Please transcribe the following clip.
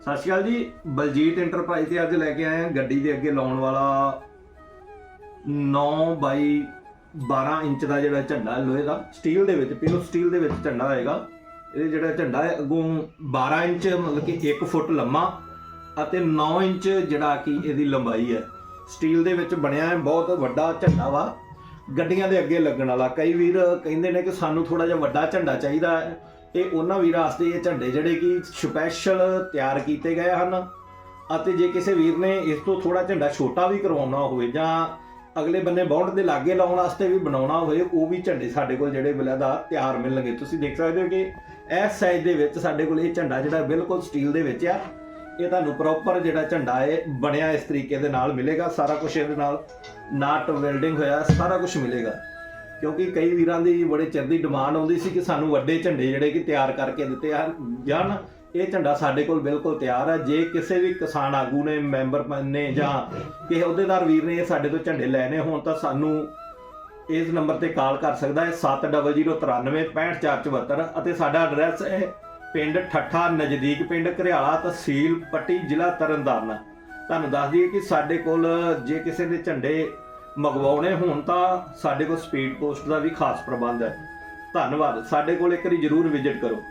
ਸਤਿ ਸ਼੍ਰੀ ਅਕਾਲ ਜੀ, ਬਲਜੀਤ ਇੰਟਰਪ੍ਰਾਈਜ਼ ਤੇ ਅੱਜ ਲੈ ਕੇ ਆਏ ਹਾਂ ਗੱਡੀ ਦੇ ਅੱਗੇ ਲਾਉਣ ਵਾਲਾ 9 ਬਾਈ 12 ਇੰਚ ਦਾ ਜਿਹੜਾ ਝੰਡਾ ਹੈ ਲੋਹੇ ਦਾ ਸਟੀਲ ਦੇ ਵਿੱਚ ਪਿਓਰ ਸਟੀਲ ਦੇ ਵਿੱਚ ਝੰਡਾ ਹੋਏਗਾ। ਇਹ ਜਿਹੜਾ ਝੰਡਾ ਹੈ, ਅੱਗੋਂ 12 ਇੰਚ, ਮਤਲਬ ਕਿ 1 ਫੁੱਟ ਲੰਮਾ ਅਤੇ 9 ਇੰਚ ਜਿਹੜਾ ਕਿ ਇਹਦੀ ਲੰਬਾਈ ਹੈ। ਸਟੀਲ ਦੇ ਵਿੱਚ ਬਣਿਆ ਹੈ, ਬਹੁਤ ਵੱਡਾ ਝੰਡਾ ਵਾ। ਗੱਡੀਆਂ ਦੇ ਅੱਗੇ ਲੱਗਣ ਵਾਲਾ, ਕਈ ਵੀਰ ਕਹਿੰਦੇ ਨੇ ਕਿ ਸਾਨੂੰ ਥੋੜਾ ਜਿਹਾ ਵੱਡਾ ਝੰਡਾ ਚਾਹੀਦਾ ਹੈ। ਇਹ ਉਹਨਾਂ ਵੀਰਾਂ ਵਾਸਤੇ ਇਹ ਝੰਡੇ ਜਿਹੜੇ ਕਿ ਸਪੈਸ਼ਲ ਤਿਆਰ ਕੀਤੇ ਗਏ ਹਨ। ਅਤੇ ਜੇ ਕਿਸੇ ਵੀਰ ਨੇ ਇਸ ਤੋਂ ਥੋੜਾ ਝੰਡਾ ਛੋਟਾ ਵੀ ਕਰਵਾਉਣਾ ਹੋਵੇ ਜਾਂ ਅਗਲੇ ਬੰਨੇ ਬਾਉਂਡ ਦੇ ਲਾਗੇ ਲਾਉਣ ਵਾਸਤੇ ਵੀ ਬਣਾਉਣਾ ਹੋਵੇ, ਉਹ ਵੀ ਝੰਡੇ ਸਾਡੇ ਕੋਲ ਜਿਹੜੇ ਬਲਦਾ ਤਿਆਰ ਮਿਲਣਗੇ। ਤੁਸੀਂ ਦੇਖ ਸਕਦੇ ਹੋ ਕਿ ਇਸ ਸਾਈਜ਼ ਦੇ ਵਿੱਚ ਸਾਡੇ ਕੋਲ ਇਹ ਝੰਡਾ ਜਿਹੜਾ ਬਿਲਕੁਲ ਸਟੀਲ ਦੇ ਵਿੱਚ ਆ। ਇਹ ਤੁਹਾਨੂੰ ਪ੍ਰੋਪਰ ਜਿਹੜਾ ਝੰਡਾ ਹੈ ਬਣਿਆ ਇਸ ਤਰੀਕੇ ਦੇ ਨਾਲ ਮਿਲੇਗਾ। ਸਾਰਾ ਕੁਝ ਇਹਦੇ ਨਾਲ ਨਾਟ ਵੈਲਡਿੰਗ ਹੋਇਆ, ਸਾਰਾ ਕੁਝ ਮਿਲੇਗਾ। ਕਿਉਂਕਿ ਕਈ ਵੀਰਾਂ ਦੀ ਬੜੇ ਚਿਰ ਦੀ ਡਿਮਾਂਡ ਆਉਂਦੀ ਸੀ ਕਿ ਸਾਨੂੰ ਵੱਡੇ ਝੰਡੇ ਜਿਹੜੇ ਕਿ ਤਿਆਰ ਕਰਕੇ ਦਿੱਤੇ ਹਨ ਜਾਣ। ਇਹ ਝੰਡਾ ਸਾਡੇ ਕੋਲ ਬਿਲਕੁਲ ਤਿਆਰ ਹੈ ਜੇ ਕਿਸੇ ਵੀ ਕਿਸਾਨ ਆਗੂ ਨੇ, ਮੈਂਬਰ ਨੇ ਜਾਂ ਕਿਸੇ ਅਹੁਦੇਦਾਰ ਵੀਰ ਨੇ ਇਹ ਸਾਡੇ ਤੋਂ ਝੰਡੇ ਲੈਣੇ ਹੋਣ ਤਾਂ ਸਾਨੂੰ ਇਸ ਨੰਬਰ ਤੇ ਕਾਲ ਕਰ ਸਕਦਾ ਹੈ 7009365474 ਅਤੇ ਸਾਡਾ ਐਡਰੈਸ ਹੈ ਪਿੰਡ ਠੱਠਾ, ਨਜ਼ਦੀਕ ਪਿੰਡ ਘਰਿਆਲਾ, ਤਹਿਸੀਲ ਪੱਟੀ, ਜ਼ਿਲ੍ਹਾ ਤਰਨਤਾਰਨ। ਤੁਹਾਨੂੰ ਦੱਸ ਦਈਏ ਕਿ ਸਾਡੇ ਕੋਲ ਜੇ ਕਿਸੇ ਦੇ ਝੰਡੇ ਮੰਗਵਾਉਣੇ ਹੋਣ ਤਾਂ ਸਾਡੇ ਕੋਲ ਸਪੀਡ ਪੋਸਟ ਦਾ ਵੀ ਖਾਸ ਪ੍ਰਬੰਧ ਹੈ। ਧੰਨਵਾਦ। ਸਾਡੇ ਕੋਲ ਇੱਕ ਵਾਰੀ ਜਰੂਰ ਵਿਜ਼ਿਟ ਕਰੋ।